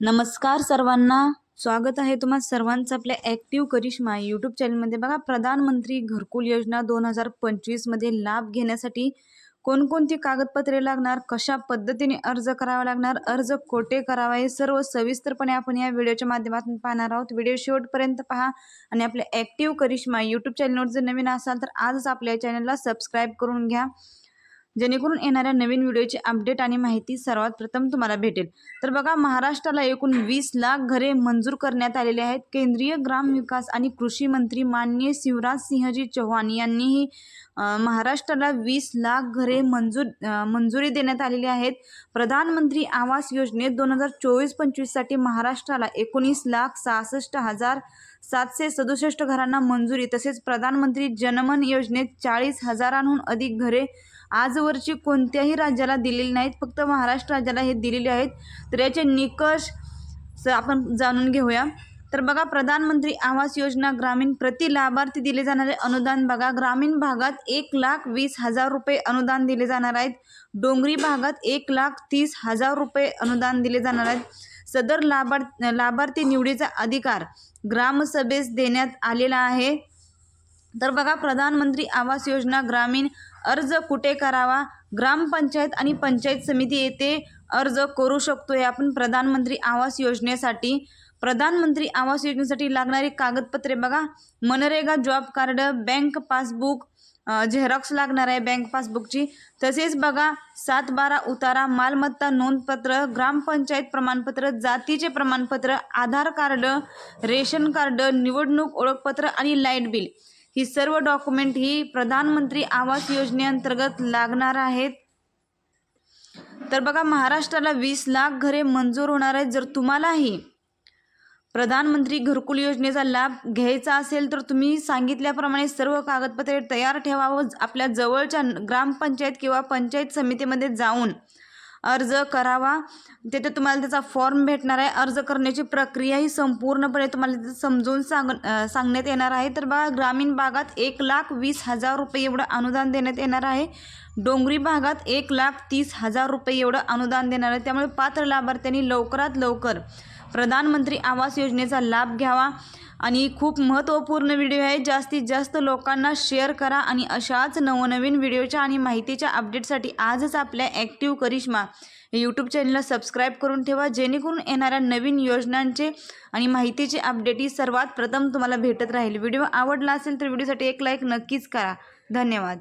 नमस्कार सर्वांना. स्वागत आहे तुम्हा सर्वांचं आपल्या ॲक्टिव्ह करिश्मा यूट्यूब चॅनलमध्ये बघा प्रधानमंत्री घरकुल योजना दोन हजार पंचवीसमध्ये लाभ घेण्यासाठी कोणकोणती कागदपत्रे लागणार कशा पद्धतीने अर्ज करावा लागणार अर्ज कोठे करावा हे सर्व सविस्तरपणे आपण या व्हिडिओच्या माध्यमातून पाहणार आहोत. व्हिडिओ शेवटपर्यंत पहा आणि आपल्या ॲक्टिव्ह करिश्मा यूट्यूब चॅनलवर जर नवीन असाल तर आजच आपल्या चॅनलला सबस्क्राईब करून घ्या. जेणेकरून येणाऱ्या नवीन व्हिडिओची अपडेट आणि माहिती सर्वात प्रथम तुम्हाला भेटेल. तर बघा महाराष्ट्राला एकूण वीस लाख घरे मंजूर करण्यात आलेली आहेत. केंद्रीय ग्राम विकास आणि कृषी मंत्री माननीय शिवराज सिंहजी चौहान यांनीही महाराष्ट्राला वीस लाख घरे मंजूर मंजुरी देण्यात आलेली आहेत. प्रधानमंत्री आवास योजनेत दोन हजार चोवीस पंचवीससाठी महाराष्ट्राला एकोणीस लाख सहासष्ट हजार सातशे सदुसष्ट घरांना मंजुरी तसेच प्रधानमंत्री जनमन योजनेत चाळीस हजारांहून अधिक घरे आजवरची कोणत्याही राज्याला दिलेली नाहीत फक्त महाराष्ट्र राज्याला हे दिलेले आहेत. तर याचे निकष स आपण जाणून घेऊया. तर बघा प्रधानमंत्री आवास योजना ग्रामीण प्रति लाभार्थी दिले जाणारे अनुदान बघा. ग्रामीण भागात एक लाख वीस हजार रुपये अनुदान दिले जाणार आहेत. डोंगरी भागात एक लाख तीस हजार रुपये अनुदान दिले जाणार आहेत. सदर लाभार्थ लाभार्थी निवडीचा अधिकार ग्रामसभेस देण्यात आलेला आहे. तर बघा प्रधानमंत्री आवास योजना ग्रामीण अर्ज कुठे करावा? ग्रामपंचायत आणि पंचायत समिती येथे अर्ज करू शकतोय. आपण प्रधानमंत्री आवास योजनेसाठी प्रधानमंत्री आवास योजनेसाठी लागणारी कागदपत्रे बघा. MNREGA job card bank passbook xerox लागणार आहे बँक पासबुकची. तसेच बघा सात बारा उतारा मालमत्ता नोंदपत्र ग्रामपंचायत प्रमाणपत्र जातीचे प्रमाणपत्र आधार कार्ड रेशन कार्ड निवडणूक ओळखपत्र आणि लाइट बिल. ही सर्व डॉक्युमेंट ही प्रधानमंत्री आवास योजनेअंतर्गत लागणार आहेत. तर बघा महाराष्ट्राला वीस लाख घरे मंजूर होणार आहेत. जर तुम्हालाही प्रधानमंत्री घरकुल योजनेचा लाभ घ्यायचा असेल तर तुम्ही सांगितल्याप्रमाणे सर्व कागदपत्रे तयार ठेवावं. आपल्या जवळच्या ग्रामपंचायत किंवा पंचायत समितीमध्ये जाऊन अर्ज करावा. तिथे तुम्हाला त्याचा फॉर्म भेटणार आहे. अर्ज करण्याची प्रक्रिया ही संपूर्णपणे तुम्हाला तिथे समजून सांग सांगण्यात येणार आहे. तर बघा ग्रामीण भागात एक लाख वीस हजार रुपये एवढं अनुदान देण्यात येणार आहे. डोंगरी भागात एक लाख तीस हजार रुपये एवढं अनुदान देणार आहे. त्यामुळे पात्र लाभार्थ्यांनी लवकरात लवकर प्रधानमंत्री आवास योजनेचा लाभ घ्यावा. आणि खूप महत्त्वपूर्ण व्हिडिओ आहे. जास्तीत जास्त लोकांना शेअर करा आणि अशाच नवनवीन व्हिडिओच्या आणि माहितीच्या अपडेटसाठी आजच आपल्या ॲक्टिव्ह करिश्मा यूट्यूब चॅनलला सबस्क्राईब करून ठेवा. जेणेकरून येणाऱ्या नवीन योजनांचे आणि माहितीचे अपडेट ही सर्वात प्रथम तुम्हाला भेटत राहील. व्हिडिओ आवडला असेल तर व्हिडिओसाठी एक लाईक नक्कीच करा. धन्यवाद.